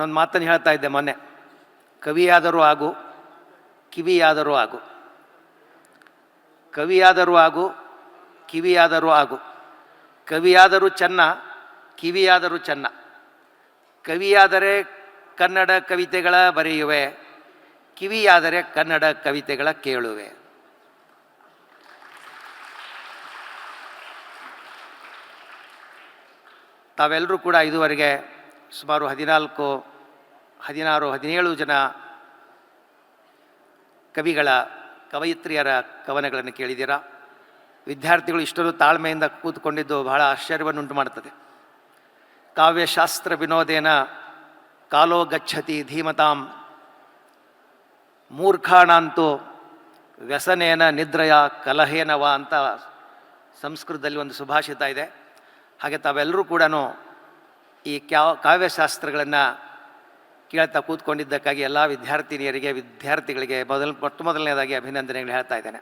ನಾನೊಂದು ಮಾತನ್ನು ಹೇಳ್ತಾ ಇದ್ದೆ ಮೊನ್ನೆ. ಕವಿಯಾದರೂ ಆಗು, ಕಿವಿಯಾದರೂ ಆಗು. ಕವಿಯಾದರೂ ಆಗು, ಕಿವಿಯಾದರೂ ಆಗು. ಕವಿಯಾದರೂ ಚೆನ್ನ, ಕಿವಿಯಾದರೂ ಚೆನ್ನ. ಕವಿಯಾದರೆ ಕನ್ನಡ ಕವಿತೆಗಳ ಬರೆಯುವೆ, ಕಿವಿಯಾದರೆ ಕನ್ನಡ ಕವಿತೆಗಳ ಕೇಳುವೆ. ತಾವೆಲ್ಲರೂ ಕೂಡ ಇದುವರೆಗೆ ಸುಮಾರು ಹದಿನಾಲ್ಕು ಹದಿನಾರು, ಹದಿನೇಳು ಜನ ಕವಿಗಳ, ಕವಯಿತ್ರಿಯರ ಕವನಗಳನ್ನು ಕೇಳಿದ್ದೀರಾ? ವಿದ್ಯಾರ್ಥಿಗಳು ಇಷ್ಟೊಂದು ತಾಳ್ಮೆಯಿಂದ ಕೂತ್ಕೊಂಡಿದ್ದು ಬಹಳ ಆಶ್ಚರ್ಯವನ್ನುಂಟು ಮಾಡುತ್ತದೆ. ಕಾವ್ಯಶಾಸ್ತ್ರ ವಿನೋದೇನ ಕಾಲೋ ಗಚ್ಚತಿ ಧೀಮತಾಂ ಮೂರ್ಖಾಣಾಂತೂ ವ್ಯಸನೇನ ನಿದ್ರೆಯ ಕಲಹೇನವ ಅಂತ ಸಂಸ್ಕೃತದಲ್ಲಿ ಒಂದು ಸುಭಾಷಿತ ಇದೆ. ಹಾಗೆ ತಾವೆಲ್ಲರೂ ಕೂಡ ಈ ಕ್ಯಾ, ಕಾವ್ಯಶಾಸ್ತ್ರಗಳನ್ನು ಕೇಳ್ತಾ ಕೂತ್ಕೊಂಡಿದ್ದಕ್ಕಾಗಿ ಎಲ್ಲ ವಿದ್ಯಾರ್ಥಿನಿಯರಿಗೆ, ವಿದ್ಯಾರ್ಥಿಗಳಿಗೆ ಮೊದಲು, ಮೊಟ್ಟ ಮೊದಲನೇದಾಗಿ ಅಭಿನಂದನೆಗಳು ಹೇಳ್ತಾ ಇದ್ದೇನೆ.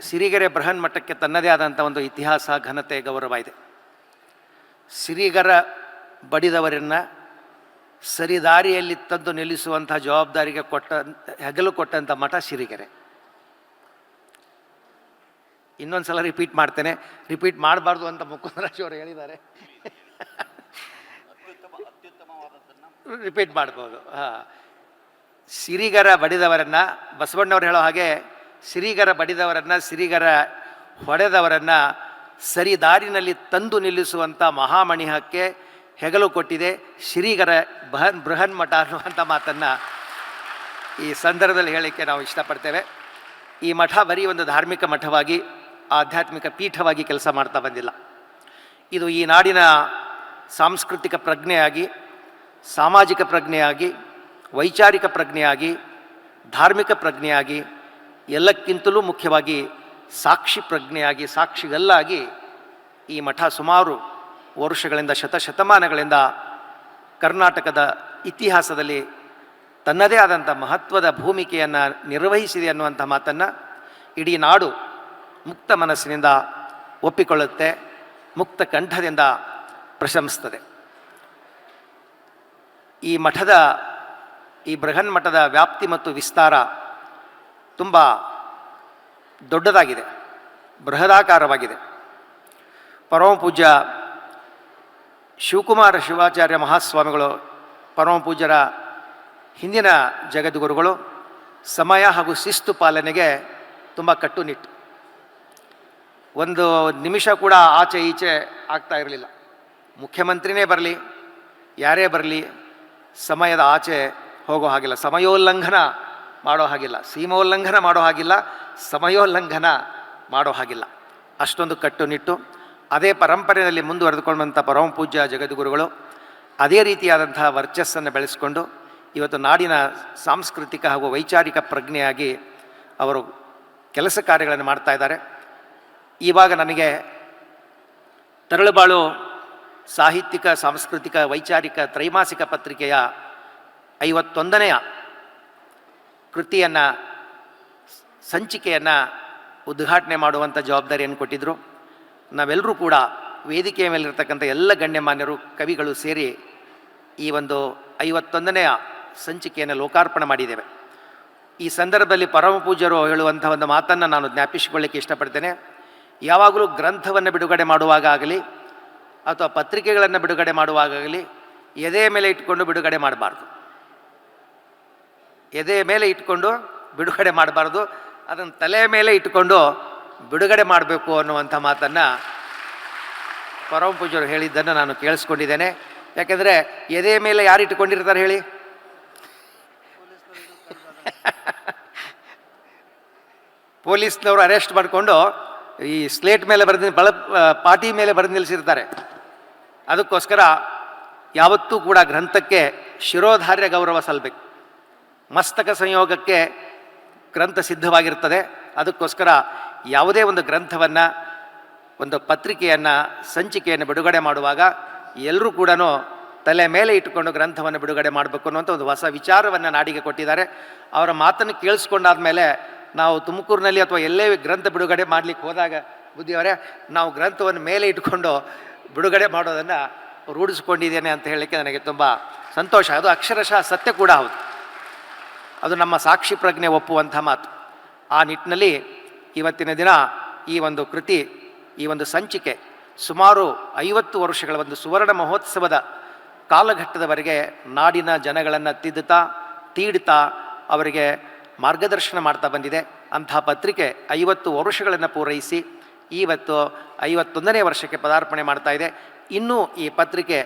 ಸಿರಿಗೆರೆ ಬೃಹನ್ ಮಠಕ್ಕೆ ತನ್ನದೇ ಆದಂಥ ಒಂದು ಇತಿಹಾಸ, ಘನತೆ, ಗೌರವ ಇದೆ. ಸಿರಿಗರ ಬಡಿದವರನ್ನು ಸರಿದಾರಿಯಲ್ಲಿ ತಂದು ನಿಲ್ಲಿಸುವಂಥ ಜವಾಬ್ದಾರಿಗೆ ಕೊಟ್ಟ, ಹೆಗಲು ಕೊಟ್ಟಂಥ ಮಠ ಸಿರಿಗೆರೆ. ಇನ್ನೊಂದು ಸಲ ರಿಪೀಟ್ ಮಾಡ್ತೇನೆ. ರಿಪೀಟ್ ಮಾಡಬಾರ್ದು ಅಂತ ಮುಕುಂದರಾಜ್ ಅವರು ಹೇಳಿದ್ದಾರೆ. ರಿಪೀಟ್ ಮಾಡ್ಬೋದು. ಹಾಂ. ಸಿರಿಗರ ಬಡಿದವರನ್ನು, ಬಸವಣ್ಣವ್ರು ಹೇಳೋ ಹಾಗೆ ಸಿರಿಗರ ಬಡಿದವರನ್ನು, ಸಿರಿಗರ ಹೊಡೆದವರನ್ನು ಸರಿ ದಾರಿನಲ್ಲಿ ತಂದು ನಿಲ್ಲಿಸುವಂಥ ಮಹಾಮಣಿಹಕ್ಕೆ ಹೆಗಲು ಕೊಟ್ಟಿದೆ. ಸಿರಿಗರ ಬಹನ್, ಬೃಹನ್ ಮಠ ಅನ್ನುವಂಥ ಮಾತನ್ನು ಈ ಸಂದರ್ಭದಲ್ಲಿ ಹೇಳಲಿಕ್ಕೆ ನಾವು ಇಷ್ಟಪಡ್ತೇವೆ. ಈ ಮಠ ಬರೀ ಒಂದು ಧಾರ್ಮಿಕ ಮಠವಾಗಿ ಆಧ್ಯಾತ್ಮಿಕ ಪೀಠವಾಗಿ ಕೆಲಸ ಮಾಡ್ತಾ ಬಂದಿಲ್ಲ. ಇದು ಈ ನಾಡಿನ ಸಾಂಸ್ಕೃತಿಕ ಪ್ರಜ್ಞೆಯಾಗಿ, ಸಾಮಾಜಿಕ ಪ್ರಜ್ಞೆಯಾಗಿ, ವೈಚಾರಿಕ ಪ್ರಜ್ಞೆಯಾಗಿ, ಧಾರ್ಮಿಕ ಪ್ರಜ್ಞೆಯಾಗಿ, ಎಲ್ಲಕ್ಕಿಂತಲೂ ಮುಖ್ಯವಾಗಿ ಸಾಕ್ಷಿ ಪ್ರಜ್ಞೆಯಾಗಿ, ಸಾಕ್ಷಿಗಲ್ಲಾಗಿ ಈ ಮಠ ಸುಮಾರು ವರ್ಷಗಳಿಂದ, ಶತಶತಮಾನಗಳಿಂದ ಕರ್ನಾಟಕದ ಇತಿಹಾಸದಲ್ಲಿ ತನ್ನದೇ ಆದಂಥ ಮಹತ್ವದ ಭೂಮಿಕೆಯನ್ನು ನಿರ್ವಹಿಸಿದೆ ಅನ್ನುವಂಥ ಮಾತನ್ನು ಇಡೀ ನಾಡು ಮುಕ್ತ ಮನಸ್ಸಿನಿಂದ ಒಪ್ಪಿಕೊಳ್ಳುತ್ತೆ, ಮುಕ್ತ ಕಂಠದಿಂದ ಪ್ರಶಂಸ್ತದೆ ಈ ಮಠದ, ಈ ಬೃಹನ್ ಮಠದ ವ್ಯಾಪ್ತಿ ಮತ್ತು ವಿಸ್ತಾರ ತುಂಬ ದೊಡ್ಡದಾಗಿದೆ, ಬೃಹದಾಕಾರವಾಗಿದೆ. ಪರಮ ಪೂಜ್ಯ ಶಿವಕುಮಾರ ಶಿವಾಚಾರ್ಯ ಮಹಾಸ್ವಾಮಿಗಳು, ಪರಮ ಪೂಜ್ಯರ ಹಿಂದಿನ ಜಗದ್ಗುರುಗಳು, ಸಮಯ ಹಾಗೂ ಶಿಸ್ತು ಪಾಲನೆಗೆ ತುಂಬ ಕಟ್ಟುನಿಟ್ಟು. ಒಂದು ನಿಮಿಷ ಕೂಡ ಆಚೆ ಈಚೆ ಆಗ್ತಾ ಇರಲಿಲ್ಲ. ಮುಖ್ಯಮಂತ್ರಿನೇ ಬರಲಿ, ಯಾರೇ ಬರಲಿ, ಸಮಯದ ಆಚೆ ಹೋಗೋ ಹಾಗಿಲ್ಲ. ಸಮಯೋಲ್ಲಂಘನ ಮಾಡೋ ಹಾಗಿಲ್ಲ. ಸೀಮೋಲ್ಲಂಘನ ಮಾಡೋ ಹಾಗಿಲ್ಲ. ಸಮಯೋಲ್ಲಂಘನ ಮಾಡೋ ಹಾಗಿಲ್ಲ. ಅಷ್ಟೊಂದು ಕಟ್ಟುನಿಟ್ಟು, ಅದೇ ಪರಂಪರೆಯಲ್ಲಿ ಮುಂದುವರೆದುಕೊಂಡಂಥ ಪರಮ ಪೂಜ್ಯ ಜಗದ್ಗುರುಗಳು, ಅದೇ ರೀತಿಯಾದಂತಹ ವರ್ಚಸ್ಸನ್ನು ಬೆಳೆಸಿಕೊಂಡು, ಇವತ್ತು ನಾಡಿನ ಸಾಂಸ್ಕೃತಿಕ ಹಾಗೂ ವೈಚಾರಿಕ ಪ್ರಜ್ಞೆಯಾಗಿ ಅವರು ಕೆಲಸ ಕಾರ್ಯಗಳನ್ನು ಮಾಡ್ತಾ ಇದ್ದಾರೆ. ಇವಾಗ ನನಗೆ ತರಳುಬಾಳು ಸಾಹಿತ್ಯಿಕ, ಸಾಂಸ್ಕೃತಿಕ, ವೈಚಾರಿಕ, ತ್ರೈಮಾಸಿಕ ಪತ್ರಿಕೆಯ ಐವತ್ತೊಂದನೆಯ ಕೃತಿಯನ್ನು, ಸಂಚಿಕೆಯನ್ನು ಉದ್ಘಾಟನೆ ಮಾಡುವಂಥ ಜವಾಬ್ದಾರಿಯನ್ನು ಕೊಟ್ಟಿದ್ದರು ನಾವೆಲ್ಲರೂ ಕೂಡ ವೇದಿಕೆಯ ಮೇಲಿರ್ತಕ್ಕಂಥ ಎಲ್ಲ ಗಣ್ಯಮಾನ್ಯರು, ಕವಿಗಳು ಸೇರಿ ಈ ಒಂದು ಐವತ್ತೊಂದನೆಯ ಸಂಚಿಕೆಯನ್ನು ಲೋಕಾರ್ಪಣೆ ಮಾಡಿದ್ದೇವೆ. ಈ ಸಂದರ್ಭದಲ್ಲಿ ಪರಮ ಪೂಜ್ಯರು ಹೇಳುವಂಥ ಒಂದು ಮಾತನ್ನು ನಾನು ಜ್ಞಾಪಿಸಿಕೊಳ್ಳಿಕ್ಕೆ ಇಷ್ಟಪಡ್ತೇನೆ. ಯಾವಾಗಲೂ ಗ್ರಂಥವನ್ನು ಬಿಡುಗಡೆ ಮಾಡುವಾಗಲಿ ಅಥವಾ ಪತ್ರಿಕೆಗಳನ್ನು ಬಿಡುಗಡೆ ಮಾಡುವಾಗಲಿ ಎದೆ ಮೇಲೆ ಇಟ್ಕೊಂಡು ಬಿಡುಗಡೆ ಮಾಡಬಾರ್ದು. ಎದೆ ಮೇಲೆ ಇಟ್ಕೊಂಡು ಬಿಡುಗಡೆ ಮಾಡಬಾರ್ದು ಅದನ್ನು ತಲೆ ಮೇಲೆ ಇಟ್ಕೊಂಡು ಬಿಡುಗಡೆ ಮಾಡಬೇಕು ಅನ್ನುವಂಥ ಮಾತನ್ನು ಪರಮ ಪೂಜರು ಹೇಳಿದ್ದನ್ನು ನಾನು ಕೇಳಿಸ್ಕೊಂಡಿದ್ದೇನೆ. ಯಾಕೆಂದರೆ ಎದೆ ಮೇಲೆ ಯಾರು ಇಟ್ಕೊಂಡಿರ್ತಾರೆ ಹೇಳಿ? ಪೊಲೀಸ್ನವರು ಅರೆಸ್ಟ್ ಮಾಡಿಕೊಂಡು ಈ ಸ್ಲೇಟ್ ಮೇಲೆ ಬರೆದು, ಬಳ ಪಾಟಿ ಮೇಲೆ ಬರೆದು ನಿಲ್ಲಿಸಿರ್ತಾರೆ. ಅದಕ್ಕೋಸ್ಕರ ಯಾವತ್ತೂ ಕೂಡ ಗ್ರಂಥಕ್ಕೆ ಶಿರೋಧಾರ್ಯ ಗೌರವ ಸಲ್ಲಬೇಕು ಮಸ್ತಕ ಸಂಯೋಗಕ್ಕೆ ಗ್ರಂಥ ಸಿದ್ಧವಾಗಿರ್ತದೆ. ಅದಕ್ಕೋಸ್ಕರ ಯಾವುದೇ ಒಂದು ಗ್ರಂಥವನ್ನು, ಒಂದು ಪತ್ರಿಕೆಯನ್ನು, ಸಂಚಿಕೆಯನ್ನು ಬಿಡುಗಡೆ ಮಾಡುವಾಗ ಎಲ್ಲರೂ ಕೂಡ ತಲೆ ಮೇಲೆ ಇಟ್ಟುಕೊಂಡು ಗ್ರಂಥವನ್ನು ಬಿಡುಗಡೆ ಮಾಡಬೇಕು ಅನ್ನುವಂಥ ಒಂದು ಹೊಸ ವಿಚಾರವನ್ನು ನಾಡಿಗೆ ಕೊಟ್ಟಿದ್ದಾರೆ. ಅವರ ಮಾತನ್ನು ಕೇಳಿಸ್ಕೊಂಡಾದ ಮೇಲೆ ನಾವು ತುಮಕೂರಿನಲ್ಲಿ ಅಥವಾ ಎಲ್ಲೇ ಗ್ರಂಥ ಬಿಡುಗಡೆ ಮಾಡಲಿಕ್ಕೆ ಹೋದಾಗ ಬುದ್ಧಿಯವರೇ ನಾವು ಗ್ರಂಥವನ್ನು ಮೇಲೆ ಇಟ್ಕೊಂಡು ಬಿಡುಗಡೆ ಮಾಡೋದನ್ನು ರೂಢಿಸ್ಕೊಂಡಿದ್ದೇನೆ ಅಂತ ಹೇಳಲಿಕ್ಕೆ ನನಗೆ ತುಂಬ ಸಂತೋಷ. ಅದು ಅಕ್ಷರಶಃ ಸತ್ಯ ಕೂಡ ಹೌದು. ಅದು ನಮ್ಮ ಸಾಕ್ಷಿ ಪ್ರಜ್ಞೆ ಒಪ್ಪುವಂಥ ಮಾತು. ಆ ನಿಟ್ಟಿನಲ್ಲಿ ಇವತ್ತಿನ ದಿನ ಈ ಒಂದು ಕೃತಿ, ಈ ಒಂದು ಸಂಚಿಕೆ ಸುಮಾರು ಐವತ್ತು ವರ್ಷಗಳ ಒಂದು ಸುವರ್ಣ ಮಹೋತ್ಸವದ ಕಾಲಘಟ್ಟದವರೆಗೆ ನಾಡಿನ ಜನಗಳನ್ನು ತಿದ್ದುತ್ತಾ ತೀಡ್ತಾ ಅವರಿಗೆ ಮಾರ್ಗದರ್ಶನ ಮಾಡ್ತಾ ಬಂದಿದೆ. ಅಂಥ ಪತ್ರಿಕೆ ಐವತ್ತು ವರ್ಷಗಳನ್ನು ಪೂರೈಸಿ ಇವತ್ತು ಐವತ್ತೊಂದನೇ ವರ್ಷಕ್ಕೆ ಪದಾರ್ಪಣೆ ಮಾಡ್ತಾ ಇದೆ. ಇನ್ನೂ ಈ ಪತ್ರಿಕೆ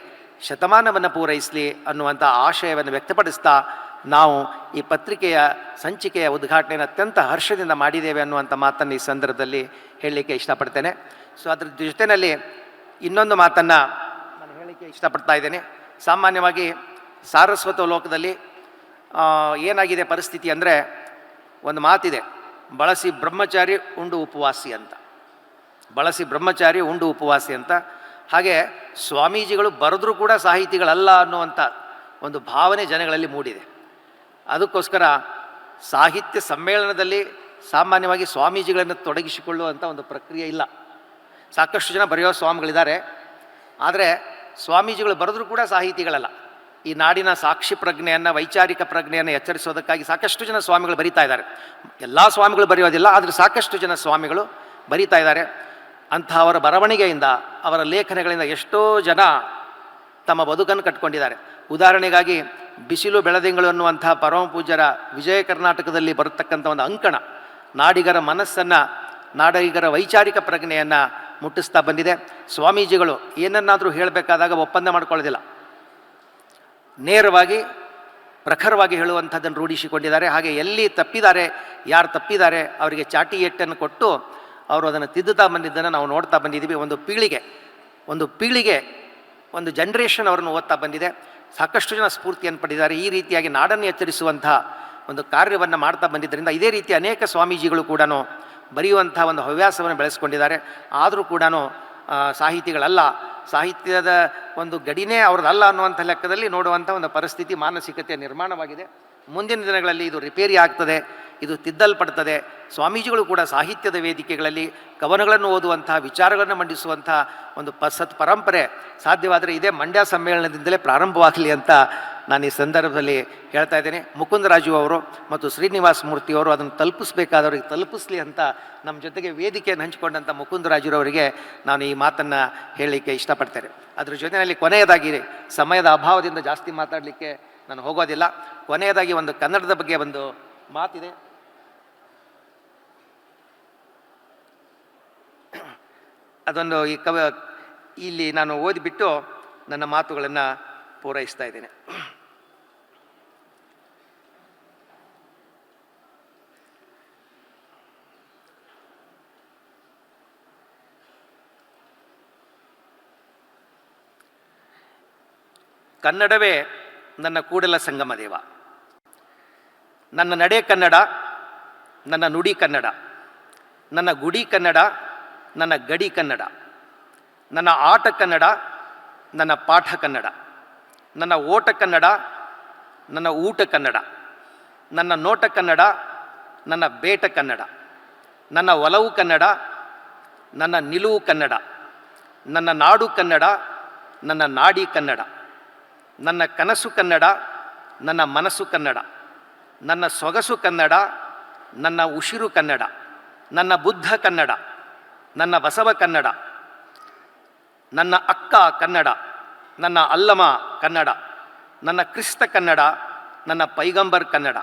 ಶತಮಾನವನ್ನು ಪೂರೈಸಲಿ ಅನ್ನುವಂಥ ಆಶಯವನ್ನು ವ್ಯಕ್ತಪಡಿಸ್ತಾ ನಾವು ಈ ಪತ್ರಿಕೆಯ ಸಂಚಿಕೆಯ ಉದ್ಘಾಟನೆಯನ್ನು ಅತ್ಯಂತ ಹರ್ಷದಿಂದ ಮಾಡಿದ್ದೇವೆ ಅನ್ನುವಂಥ ಮಾತನ್ನು ಈ ಸಂದರ್ಭದಲ್ಲಿ ಹೇಳಲಿಕ್ಕೆ ಇಷ್ಟಪಡ್ತೇನೆ. ಸೊ, ಅದ್ರ ಜೊತೆಯಲ್ಲಿ ಇನ್ನೊಂದು ಮಾತನ್ನು ನಾನು ಹೇಳಲಿಕ್ಕೆ ಇಷ್ಟಪಡ್ತಾ ಇದ್ದೇನೆ. ಸಾಮಾನ್ಯವಾಗಿ ಸಾರಸ್ವತ ಲೋಕದಲ್ಲಿ ಏನಾಗಿದೆ ಪರಿಸ್ಥಿತಿ ಅಂದರೆ ಒಂದು ಮಾತಿದೆ, ಬಳಸಿ ಬ್ರಹ್ಮಚಾರಿ, ಉಂಡು ಉಪವಾಸಿ ಅಂತ. ಬಳಸಿ ಬ್ರಹ್ಮಚಾರಿ, ಉಂಡು ಉಪವಾಸಿ ಅಂತ. ಹಾಗೆ ಸ್ವಾಮೀಜಿಗಳು ಬರೆದ್ರೂ ಕೂಡ ಸಾಹಿತಿಗಳಲ್ಲ ಅನ್ನುವಂಥ ಒಂದು ಭಾವನೆ ಜನಗಳಲ್ಲಿ ಮೂಡಿದೆ. ಅದಕ್ಕೋಸ್ಕರ ಸಾಹಿತ್ಯ ಸಮ್ಮೇಳನದಲ್ಲಿ ಸಾಮಾನ್ಯವಾಗಿ ಸ್ವಾಮೀಜಿಗಳನ್ನು ತೊಡಗಿಸಿಕೊಳ್ಳುವಂಥ ಒಂದು ಪ್ರಕ್ರಿಯೆ ಇಲ್ಲ. ಸಾಕಷ್ಟು ಜನ ಬರೆಯೋ ಸ್ವಾಮಿಗಳಿದ್ದಾರೆ. ಆದರೆ ಸ್ವಾಮೀಜಿಗಳು ಬರೆದ್ರೂ ಕೂಡ ಸಾಹಿತಿಗಳಲ್ಲ. ಈ ನಾಡಿನ ಸಾಕ್ಷಿ ಪ್ರಜ್ಞೆಯನ್ನು, ವೈಚಾರಿಕ ಪ್ರಜ್ಞೆಯನ್ನು ಎಚ್ಚರಿಸೋದಕ್ಕಾಗಿ ಸಾಕಷ್ಟು ಜನ ಸ್ವಾಮಿಗಳು ಬರೀತಾ ಇದ್ದಾರೆ. ಎಲ್ಲ ಸ್ವಾಮಿಗಳು ಬರೆಯೋದಿಲ್ಲ, ಆದರೆ ಸಾಕಷ್ಟು ಜನ ಸ್ವಾಮಿಗಳು ಬರೀತಾ ಇದ್ದಾರೆ. ಅಂಥ ಅವರ ಬರವಣಿಗೆಯಿಂದ, ಅವರ ಲೇಖನಗಳಿಂದ ಎಷ್ಟೋ ಜನ ತಮ್ಮ ಬದುಕನ್ನು ಕಟ್ಕೊಂಡಿದ್ದಾರೆ. ಉದಾಹರಣೆಗಾಗಿ, ಬಿಸಿಲು ಬೆಳದಿಂಗಳು ಅನ್ನುವಂಥ ಪರಮ ಪೂಜ್ಯರ ವಿಜಯ ಕರ್ನಾಟಕದಲ್ಲಿ ಬರತಕ್ಕಂಥ ಒಂದು ಅಂಕಣ, ನಾಡಿಗರ ಮನಸ್ಸನ್ನು, ನಾಡಿಗರ ವೈಚಾರಿಕ ಪ್ರಜ್ಞೆಯನ್ನು ಮುಟ್ಟಿಸ್ತಾ ಬಂದಿದೆ. ಸ್ವಾಮೀಜಿಗಳು ಏನನ್ನಾದರೂ ಹೇಳಬೇಕಾದಾಗ ಒಪ್ಪಂದ ಮಾಡ್ಕೊಳ್ಳೋದಿಲ್ಲ. ನೇರವಾಗಿ, ಪ್ರಖರವಾಗಿ ಹೇಳುವಂಥದ್ದನ್ನು ರೂಢಿಸಿಕೊಂಡಿದ್ದಾರೆ. ಹಾಗೆ ಎಲ್ಲಿ ತಪ್ಪಿದ್ದಾರೆ, ಯಾರು ತಪ್ಪಿದ್ದಾರೆ, ಅವರಿಗೆ ಚಾಟಿ ಎಟ್ಟನ್ನು ಕೊಟ್ಟು ಅವರು ಅದನ್ನು ತಿದ್ದುತ್ತಾ ಬಂದಿದ್ದನ್ನು ನಾವು ನೋಡ್ತಾ ಬಂದಿದ್ದೀವಿ. ಒಂದು ಪೀಳಿಗೆ ಒಂದು ಪೀಳಿಗೆ, ಒಂದು ಜನ್ರೇಷನ್ ಅವರನ್ನು ಓದ್ತಾ ಬಂದಿದೆ. ಸಾಕಷ್ಟು ಜನ ಸ್ಫೂರ್ತಿಯನ್ನು ಪಡೆದಿದ್ದಾರೆ. ಈ ರೀತಿಯಾಗಿ ನಾಡನ್ನು ಎಚ್ಚರಿಸುವಂಥ ಒಂದು ಕಾರ್ಯವನ್ನು ಮಾಡ್ತಾ ಬಂದಿದ್ದರಿಂದ ಇದೇ ರೀತಿ ಅನೇಕ ಸ್ವಾಮೀಜಿಗಳು ಕೂಡ ಬರೆಯುವಂಥ ಒಂದು ಹವ್ಯಾಸವನ್ನು ಬೆಳೆಸ್ಕೊಂಡಿದ್ದಾರೆ. ಆದರೂ ಕೂಡ ಸಾಹಿತಿಗಳಲ್ಲ. ಸಾಹಿತ್ಯದ ಒಂದು ಗಡಿನೇ ಅವ್ರದ್ದಲ್ಲ ಅನ್ನುವಂಥ ಲೆಕ್ಕದಲ್ಲಿ ನೋಡುವಂಥ ಒಂದು ಪರಿಸ್ಥಿತಿ ಮಾನಸಿಕತೆ ನಿರ್ಮಾಣವಾಗಿದೆ. ಮುಂದಿನ ದಿನಗಳಲ್ಲಿ ಇದು ರಿಪೇರಿ ಆಗ್ತದೆ. ಇದು ತಿದ್ದಲ್ಪಡ್ತದೆ. ಸ್ವಾಮೀಜಿಗಳು ಕೂಡ ಸಾಹಿತ್ಯದ ವೇದಿಕೆಗಳಲ್ಲಿ ಕವನಗಳನ್ನು ಓದುವಂಥ ವಿಚಾರಗಳನ್ನು ಮಂಡಿಸುವಂಥ ಒಂದು ಪಸತ್ ಪರಂಪರೆ ಸಾಧ್ಯವಾದರೆ ಇದೇ ಮಂಡ್ಯ ಸಮ್ಮೇಳನದಿಂದಲೇ ಪ್ರಾರಂಭವಾಗಲಿ ಅಂತ ನಾನು ಈ ಸಂದರ್ಭದಲ್ಲಿ ಹೇಳ್ತಾ ಇದ್ದೇನೆ. ಮುಕುಂದರಾಜು ಅವರು ಮತ್ತು ಶ್ರೀನಿವಾಸ ಮೂರ್ತಿಯವರು ಅದನ್ನು ತಲುಪಿಸ್ಬೇಕಾದವ್ರಿಗೆ ತಲುಪಿಸ್ಲಿ ಅಂತ ನಮ್ಮ ಜೊತೆಗೆ ವೇದಿಕೆಯನ್ನು ಹಂಚಿಕೊಂಡಂಥ ಮುಕುಂದರಾಜುರವರಿಗೆ ನಾನು ಈ ಮಾತನ್ನು ಹೇಳಲಿಕ್ಕೆ ಇಷ್ಟಪಡ್ತೇನೆ. ಅದ್ರ ಜೊತೆಯಲ್ಲಿ ಕೊನೆಯದಾಗಿ ಸಮಯದ ಅಭಾವದಿಂದ ಜಾಸ್ತಿ ಮಾತಾಡಲಿಕ್ಕೆ ನಾನು ಹೋಗೋದಿಲ್ಲ. ಕೊನೆಯದಾಗಿ ಒಂದು ಕನ್ನಡದ ಬಗ್ಗೆ ಒಂದು ಮಾತಿದೆ. ಅದೊಂದು ಈ ಕವ ಇಲ್ಲಿ ನಾನು ಓದಿಬಿಟ್ಟು ನನ್ನ ಮಾತುಗಳನ್ನು ಪೂರೈಸ್ತಾ ಇದ್ದೇನೆ. ಕನ್ನಡವೇ ನನ್ನ ಕೂಡಲ ಸಂಗಮ ದೇವ. ನನ್ನ ನಡೆ ಕನ್ನಡ ನನ್ನ ನುಡಿ ಕನ್ನಡ ನನ್ನ ಗುಡಿ ಕನ್ನಡ ನನ್ನ ಗಡಿ ಕನ್ನಡ ನನ್ನ ಆಟ ಕನ್ನಡ ನನ್ನ ಪಾಠ ಕನ್ನಡ ನನ್ನ ಓಟ ಕನ್ನಡ ನನ್ನ ಊಟ ಕನ್ನಡ ನನ್ನ ನೋಟ ಕನ್ನಡ ನನ್ನ ಬೇಟ ಕನ್ನಡ ನನ್ನ ಒಲವು ಕನ್ನಡ ನನ್ನ ನಿಲುವು ಕನ್ನಡ ನನ್ನ ನಾಡು ಕನ್ನಡ ನನ್ನ ನಾಡಿ ಕನ್ನಡ ನನ್ನ ಕನಸು ಕನ್ನಡ ನನ್ನ ಮನಸ್ಸು ಕನ್ನಡ ನನ್ನ ಸೊಗಸು ಕನ್ನಡ, ನನ್ನ ಉಸಿರು ಕನ್ನಡ, ನನ್ನ ಬುದ್ಧ ಕನ್ನಡ, ನನ್ನ ಬಸವ ಕನ್ನಡ, ನನ್ನ ಅಕ್ಕ ಕನ್ನಡ, ನನ್ನ ಅಲ್ಲಮ ಕನ್ನಡ, ನನ್ನ ಕ್ರಿಸ್ತ ಕನ್ನಡ, ನನ್ನ ಪೈಗಂಬರ್ ಕನ್ನಡ.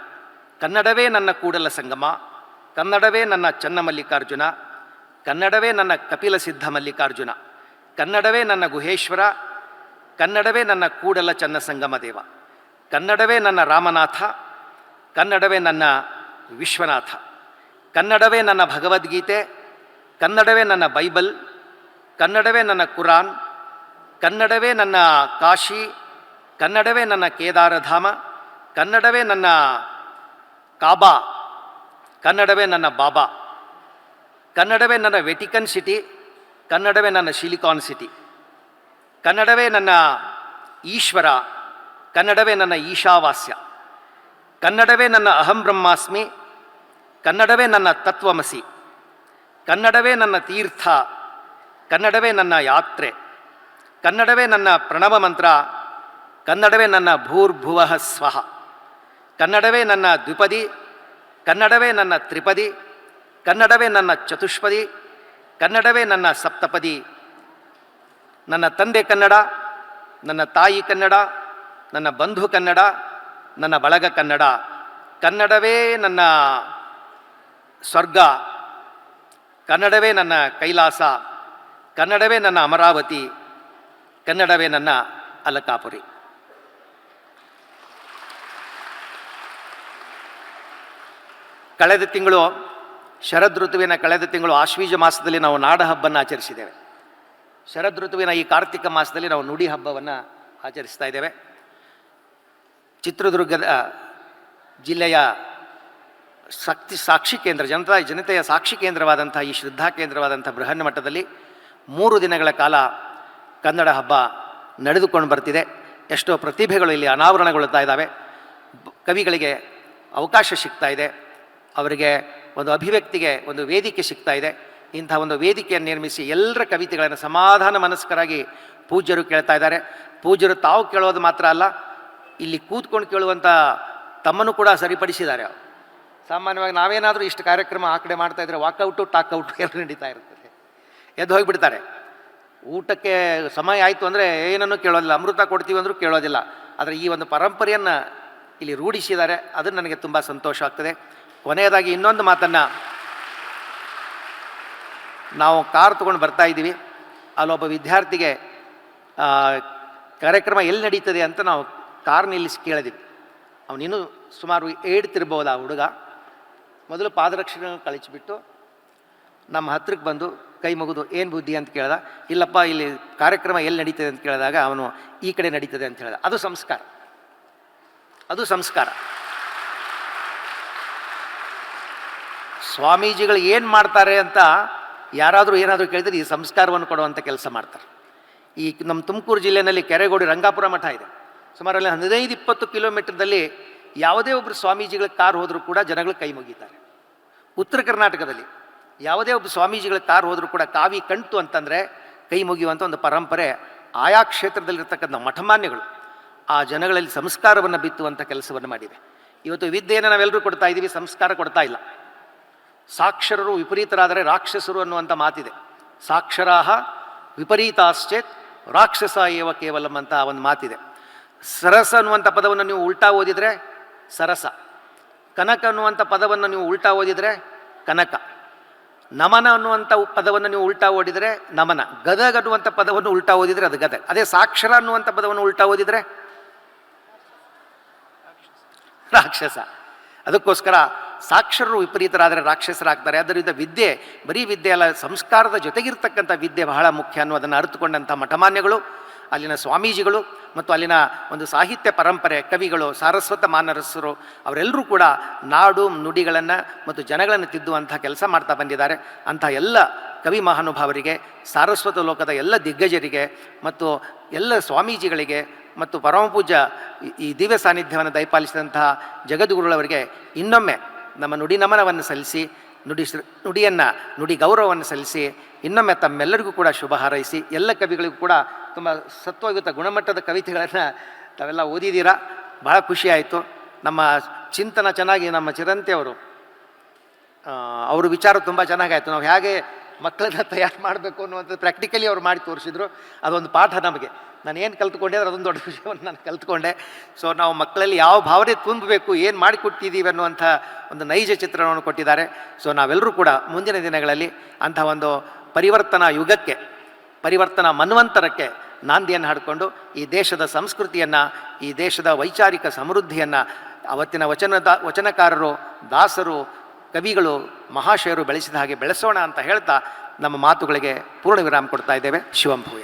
ಕನ್ನಡವೇ ನನ್ನ ಕೂಡಲ ಸಂಗಮ, ಕನ್ನಡವೇ ನನ್ನ ಚನ್ನಮಲ್ಲಿಕಾರ್ಜುನ ಕನ್ನಡವೇ ನನ್ನ ಕಪಿಲ ಸಿದ್ಧ ಮಲ್ಲಿಕಾರ್ಜುನ, ಕನ್ನಡವೇ ನನ್ನ ಗುಹೇಶ್ವರ, ಕನ್ನಡವೇ ನನ್ನ ಕೂಡಲ ಚನ್ನ ಸಂಗಮ ದೇವ ಕನ್ನಡವೇ ನನ್ನ ರಾಮನಾಥ ಕನ್ನಡವೇ ನನ್ನ ವಿಶ್ವನಾಥ ಕನ್ನಡವೇ ನನ್ನ ಭಗವದ್ಗೀತೆ ಕನ್ನಡವೇ ನನ್ನ ಬೈಬಲ್ ಕನ್ನಡವೇ ನನ್ನ ಕುರಾನ್ ಕನ್ನಡವೇ ನನ್ನ ಕಾಶಿ ಕನ್ನಡವೇ ನನ್ನ ಕೇದಾರಧಾಮ ಕನ್ನಡವೇ ನನ್ನ ಕಾಬಾ ಕನ್ನಡವೇ ನನ್ನ ಬಾಬಾ ಕನ್ನಡವೇ ನನ್ನ ವೆಟಿಕನ್ ಸಿಟಿ ಕನ್ನಡವೇ ನನ್ನ ಸಿಲಿಕಾನ್ ಸಿಟಿ ಕನ್ನಡವೇ ನನ್ನ ಈಶ್ವರ ಕನ್ನಡವೇ ನನ್ನ ಈಶಾವಾಸ್ಯ ಕನ್ನಡವೇ ನನ್ನ ಅಹಂ ಬ್ರಹ್ಮಾಸ್ಮಿ ಕನ್ನಡವೇ ನನ್ನ ತತ್ವಮಸಿ ಕನ್ನಡವೇ ನನ್ನ ತೀರ್ಥ ಕನ್ನಡವೇ ನನ್ನ ಯಾತ್ರೆ ಕನ್ನಡವೇ ನನ್ನ ಪ್ರಣವ ಮಂತ್ರ ಕನ್ನಡವೇ ನನ್ನ ಭೂರ್ಭುವಃ ಸ್ವಹ ಕನ್ನಡವೇ ನನ್ನ ದ್ವಿಪದಿ ಕನ್ನಡವೇ ನನ್ನ ತ್ರಿಪದಿ ಕನ್ನಡವೇ ನನ್ನ ಚತುಷ್ಪದಿ ಕನ್ನಡವೇ ನನ್ನ ಸಪ್ತಪದಿ ನನ್ನ ತಂದೆ ಕನ್ನಡ ನನ್ನ ತಾಯಿ ಕನ್ನಡ ನನ್ನ ಬಂಧು ಕನ್ನಡ ನನ್ನ ಬಳಗ ಕನ್ನಡ. ಕನ್ನಡವೇ ನನ್ನ ಸ್ವರ್ಗ. ಕನ್ನಡವೇ ನನ್ನ ಕೈಲಾಸ. ಕನ್ನಡವೇ ನನ್ನ ಅಮರಾವತಿ. ಕನ್ನಡವೇ ನನ್ನ ಅಲಕಾಪುರಿ. ಕಳೆದ ತಿಂಗಳು, ಶರದ್ ಋತುವಿನ ಕಳೆದ ತಿಂಗಳು ಆಶ್ವೀಜ ಮಾಸದಲ್ಲಿ ನಾವು ನಾಡ ಹಬ್ಬವನ್ನು ಆಚರಿಸಿದ್ದೇವೆ. ಶರದ್ ಋತುವಿನ ಈ ಕಾರ್ತಿಕ ಮಾಸದಲ್ಲಿ ನಾವು ನುಡಿ ಹಬ್ಬವನ್ನು ಆಚರಿಸ್ತಾ ಇದ್ದೇವೆ. ಚಿತ್ರದುರ್ಗದ ಜಿಲ್ಲೆಯ ಶಕ್ತಿ ಸಾಕ್ಷಿ ಕೇಂದ್ರ, ಜನತಾ, ಜನತೆಯ ಸಾಕ್ಷಿ ಕೇಂದ್ರವಾದಂಥ ಈ ಶ್ರದ್ಧಾ ಕೇಂದ್ರವಾದಂಥ ಬೃಹನ್ ಮಟ್ಟದಲ್ಲಿ ಮೂರು ದಿನಗಳ ಕಾಲ ಕನ್ನಡ ಹಬ್ಬ ನಡೆದುಕೊಂಡು ಬರ್ತಿದೆ. ಎಷ್ಟೋ ಪ್ರತಿಭೆಗಳು ಇಲ್ಲಿ ಅನಾವರಣಗೊಳ್ಳುತ್ತಾ ಇದ್ದಾವೆ. ಕವಿಗಳಿಗೆ ಅವಕಾಶ ಸಿಗ್ತಾ ಇದೆ. ಅವರಿಗೆ ಒಂದು ಅಭಿವ್ಯಕ್ತಿಗೆ ಒಂದು ವೇದಿಕೆ ಸಿಗ್ತಾ ಇದೆ. ಇಂಥ ಒಂದು ವೇದಿಕೆಯನ್ನು ನಿರ್ಮಿಸಿ ಎಲ್ಲರ ಕವಿತೆಗಳನ್ನು ಸಮಾಧಾನ ಮನಸ್ಕರಾಗಿ ಪೂಜ್ಯರು ಕೇಳ್ತಾ ಇದ್ದಾರೆ. ಪೂಜ್ಯರು ತಾವು ಕೇಳೋದು ಮಾತ್ರ ಅಲ್ಲ ಇಲ್ಲಿ ಕೂತ್ಕೊಂಡು ಕೇಳುವಂಥ ತಮ್ಮನ್ನು ಕೂಡ ಸರಿಪಡಿಸಿದ್ದಾರೆ ಸಾಮಾನ್ಯವಾಗಿ ನಾವೇನಾದರೂ ಇಷ್ಟು ಕಾರ್ಯಕ್ರಮ ಆ ಕಡೆ ಮಾಡ್ತಾ ಇದ್ರೆ ವಾಕೌಟು ಟಾಕೌಟು ಎಲ್ಲ ನಡೀತಾ ಇರ್ತದೆ. ಎದ್ದು ಹೋಗಿಬಿಡ್ತಾರೆ. ಊಟಕ್ಕೆ ಸಮಯ ಆಯಿತು ಅಂದರೆ ಏನನ್ನು ಕೇಳೋದಿಲ್ಲ. ಅಮೃತ ಕೊಡ್ತೀವಿ ಅಂದರೂ ಕೇಳೋದಿಲ್ಲ. ಆದರೆ ಈ ಒಂದು ಪರಂಪರೆಯನ್ನು ಇಲ್ಲಿ ರೂಢಿಸಿದ್ದಾರೆ. ಅದು ನನಗೆ ತುಂಬ ಸಂತೋಷ ಆಗ್ತದೆ. ಕೊನೆಯದಾಗಿ ಇನ್ನೊಂದು ಮಾತನ್ನು ನಾವು ಕಾರ್ ತೊಗೊಂಡು ಬರ್ತಾ ಇದ್ದೀವಿ. ಅಲ್ಲೊಬ್ಬ ವಿದ್ಯಾರ್ಥಿಗೆ ಕಾರ್ಯಕ್ರಮ ಎಲ್ಲಿ ನಡೀತದೆ ಅಂತ ನಾವು ಕಾರ್ ನಿಲ್ಲಿಸಿ ಕೇಳಿದ್ವಿ ಅವನಿನ್ನೂ ಸುಮಾರು ಏಡ್ತಿರ್ಬೋದು ಆ ಹುಡುಗ? ಮೊದಲು ಪಾದರಕ್ಷಣೆ ಕಳಿಸಿಬಿಟ್ಟು ನಮ್ಮ ಹತ್ರಕ್ಕೆ ಬಂದು ಕೈ ಮುಗಿದು ಏನು ಬುದ್ಧಿ ಅಂತ ಕೇಳ್ದ. ಇಲ್ಲಪ್ಪ, ಇಲ್ಲಿ ಕಾರ್ಯಕ್ರಮ ಎಲ್ಲಿ ನಡೀತದೆ ಅಂತ ಕೇಳಿದಾಗ ಅವನು ಈ ಕಡೆ ನಡೀತದೆ ಅಂತ ಹೇಳಿದ. ಅದು ಸಂಸ್ಕಾರ. ಅದು ಸಂಸ್ಕಾರ. ಸ್ವಾಮೀಜಿಗಳು ಏನು ಮಾಡ್ತಾರೆ ಅಂತ ಯಾರಾದರೂ ಏನಾದರೂ ಕೇಳಿದರೆ ಈ ಸಂಸ್ಕಾರವನ್ನು ಕೊಡುವಂಥ ಕೆಲಸ ಮಾಡ್ತಾರೆ. ಈ ನಮ್ಮ ತುಮಕೂರು ಜಿಲ್ಲೆಯಲ್ಲಿ ಕೆರೆಗೋಡಿ ರಂಗಾಪುರ ಮಠ ಇದೆ. ಸುಮಾರು ಅಲ್ಲಿ ಹದಿನೈದು, ಇಪ್ಪತ್ತು ಕಿಲೋಮೀಟರ್ದಲ್ಲಿ ಯಾವುದೇ ಒಬ್ಬರು ಸ್ವಾಮೀಜಿಗಳ ಕಾರ್ ಹೋದರೂ ಕೂಡ ಜನಗಳು ಕೈ ಮುಗಿತಾರೆ. ಉತ್ತರ ಕರ್ನಾಟಕದಲ್ಲಿ ಯಾವುದೇ ಒಬ್ಬ ಸ್ವಾಮೀಜಿಗಳ ಕಾರ್ ಹೋದರೂ ಕೂಡ ಕಾವಿ ಕಣ್ತು ಅಂತಂದರೆ ಕೈ ಮುಗಿಯುವಂಥ ಒಂದು ಪರಂಪರೆ ಆಯಾ ಕ್ಷೇತ್ರದಲ್ಲಿರ್ತಕ್ಕಂಥ ಮಠಮಾನ್ಯಗಳು ಆ ಜನಗಳಲ್ಲಿ ಸಂಸ್ಕಾರವನ್ನು ಬಿತ್ತುವಂಥ ಕೆಲಸವನ್ನು ಮಾಡಿವೆ. ಇವತ್ತು ವಿದ್ಯೆಯನ್ನು ನಾವೆಲ್ಲರೂ ಕೊಡ್ತಾ ಇದ್ದೀವಿ, ಸಂಸ್ಕಾರ ಕೊಡ್ತಾ ಇಲ್ಲ. ಸಾಕ್ಷರರು ವಿಪರೀತರಾದರೆ ರಾಕ್ಷಸರು ಅನ್ನುವಂಥ ಮಾತಿದೆ. ಸಾಕ್ಷರಾಹ ವಿಪರೀತಾಶ್ಚೇತ್ ರಾಕ್ಷಸ ಏವ ಕೇವಲಂ ಅಂತ ಒಂದು ಮಾತಿದೆ. ಸರಸ ಅನ್ನುವಂಥ ಪದವನ್ನು ನೀವು ಉಲ್ಟಾ ಓದಿದರೆ ಸರಸ. ಕನಕ ಅನ್ನುವಂಥ ಪದವನ್ನು ನೀವು ಉಲ್ಟಾ ಓದಿದರೆ ಕನಕ. ನಮನ ಅನ್ನುವಂಥ ಪದವನ್ನು ನೀವು ಉಲ್ಟಾ ಓದಿದರೆ ನಮನ. ಗದಗ ಅನ್ನುವಂಥ ಪದವನ್ನು ಉಲ್ಟಾ ಓದಿದರೆ ಅದು ಗದಗ. ಅದೇ ಸಾಕ್ಷರ ಅನ್ನುವಂಥ ಪದವನ್ನು ಉಲ್ಟಾ ಓದಿದರೆ ರಾಕ್ಷಸ. ಅದಕ್ಕೋಸ್ಕರ ಸಾಕ್ಷರರು ವಿಪರೀತರಾದರೆ ರಾಕ್ಷಸರಾಗ್ತಾರೆ. ಅದರಿಂದ ವಿದ್ಯೆ, ಬರೀ ವಿದ್ಯೆ ಅಲ್ಲ, ಸಂಸ್ಕಾರದ ಜೊತೆಗಿರ್ತಕ್ಕಂಥ ವಿದ್ಯೆ ಬಹಳ ಮುಖ್ಯ ಅನ್ನೋದನ್ನು ಅರಿತುಕೊಂಡಂಥ ಮಠಮಾನ್ಯಗಳು ಅಲ್ಲಿನ ಸ್ವಾಮೀಜಿಗಳು ಮತ್ತು ಅಲ್ಲಿನ ಒಂದು ಸಾಹಿತ್ಯ ಪರಂಪರೆ, ಕವಿಗಳು, ಸಾರಸ್ವತ ಮಾನರಸರು, ಅವರೆಲ್ಲರೂ ಕೂಡ ನಾಡು, ನುಡಿಗಳನ್ನು ಮತ್ತು ಜನಗಳನ್ನು ತಿದ್ದುವಂಥ ಕೆಲಸ ಮಾಡ್ತಾ ಬಂದಿದ್ದಾರೆ. ಅಂಥ ಎಲ್ಲ ಕವಿ ಮಹಾನುಭಾವರಿಗೆ, ಸಾರಸ್ವತ ಲೋಕದ ಎಲ್ಲ ದಿಗ್ಗಜರಿಗೆ ಮತ್ತು ಎಲ್ಲ ಸ್ವಾಮೀಜಿಗಳಿಗೆ ಮತ್ತು ಪರಮಪೂಜ ಈ- ದಿವ್ಯ ಸಾನ್ನಿಧ್ಯವನ್ನು ದಯಪಾಲಿಸಿದಂತಹ ಜಗದ್ಗುರುಗಳವರಿಗೆ ಇನ್ನೊಮ್ಮೆ ನಮ್ಮ ನುಡಿ ನಮನವನ್ನು ಸಲ್ಲಿಸಿ ನುಡಿ ನುಡಿಯನ್ನು, ನುಡಿ ಗೌರವವನ್ನು ಸಲ್ಲಿಸಿ, ಇನ್ನೊಮ್ಮೆ ತಮ್ಮೆಲ್ಲರಿಗೂ ಕೂಡ ಶುಭ ಹಾರೈಸಿ, ಎಲ್ಲ ಕವಿಗಳಿಗೂ ಕೂಡ ತುಂಬ ಸತ್ವಯುತ ಗುಣಮಟ್ಟದ ಕವಿತೆಗಳನ್ನು ತಾವೆಲ್ಲ ಓದಿದ್ದೀರಾ? ಭಾಳ ಖುಷಿಯಾಯಿತು ನಮ್ಮ ಚಿಂತನ ಚೆನ್ನಾಗಿ ನಮ್ಮ ಚಿರಂತೆ ಅವರು ಅವ್ರ ವಿಚಾರ ತುಂಬ ಚೆನ್ನಾಗಾಯಿತು. ನಾವು ಹೇಗೆ ಮಕ್ಕಳನ್ನ ತಯಾರು ಮಾಡಬೇಕು ಅನ್ನುವಂಥದ್ದು ಪ್ರಾಕ್ಟಿಕಲಿ ಅವ್ರು ಮಾಡಿ ತೋರಿಸಿದ್ರು. ಅದೊಂದು ಪಾಠ ನಮಗೆ. ನಾನು ಏನು ಕಲ್ತ್ಕೊಂಡೆ ಅಂದ್ರೆ ಅದೊಂದು ದೊಡ್ಡ ವಿಷಯವನ್ನು ನಾನು ಕಲ್ತ್ಕೊಂಡೆ. ಸೊ ನಾವು ಮಕ್ಕಳಲ್ಲಿ ಯಾವ ಭಾವನೆ ತುಂಬಬೇಕು, ಏನು ಮಾಡಿಕೊಡ್ತಿದ್ದೀವಿ ಅನ್ನುವಂಥ ಒಂದು ನೈಜ ಚಿತ್ರಣವನ್ನು ಕೊಟ್ಟಿದ್ದಾರೆ. ಸೊ ನಾವೆಲ್ಲರೂ ಕೂಡ ಮುಂದಿನ ದಿನಗಳಲ್ಲಿ ಅಂಥ ಒಂದು ಪರಿವರ್ತನಾ ಯುಗಕ್ಕೆ, ಪರಿವರ್ತನಾ ಮನ್ವಂತರಕ್ಕೆ ನಾಂದಿಯನ್ನು ಹಾಡಿಕೊಂಡು ಈ ದೇಶದ ಸಂಸ್ಕೃತಿಯನ್ನು, ಈ ದೇಶದ ವೈಚಾರಿಕ ಸಮೃದ್ಧಿಯನ್ನು ಅವತ್ತಿನ ವಚನದ ವಚನಕಾರರು, ದಾಸರು ಕವಿಗಳು ಮಹಾಶಯರು ಬೆಳೆಸಿದ ಹಾಗೆ ಬೆಳೆಸೋಣ ಅಂತ ಹೇಳ್ತಾ ನಮ್ಮ ಮಾತುಗಳಿಗೆ ಪೂರ್ಣ ವಿರಾಮ ಕೊಡ್ತಾ ಇದ್ದೇವೆ. ಶಿವಂಭೂಯ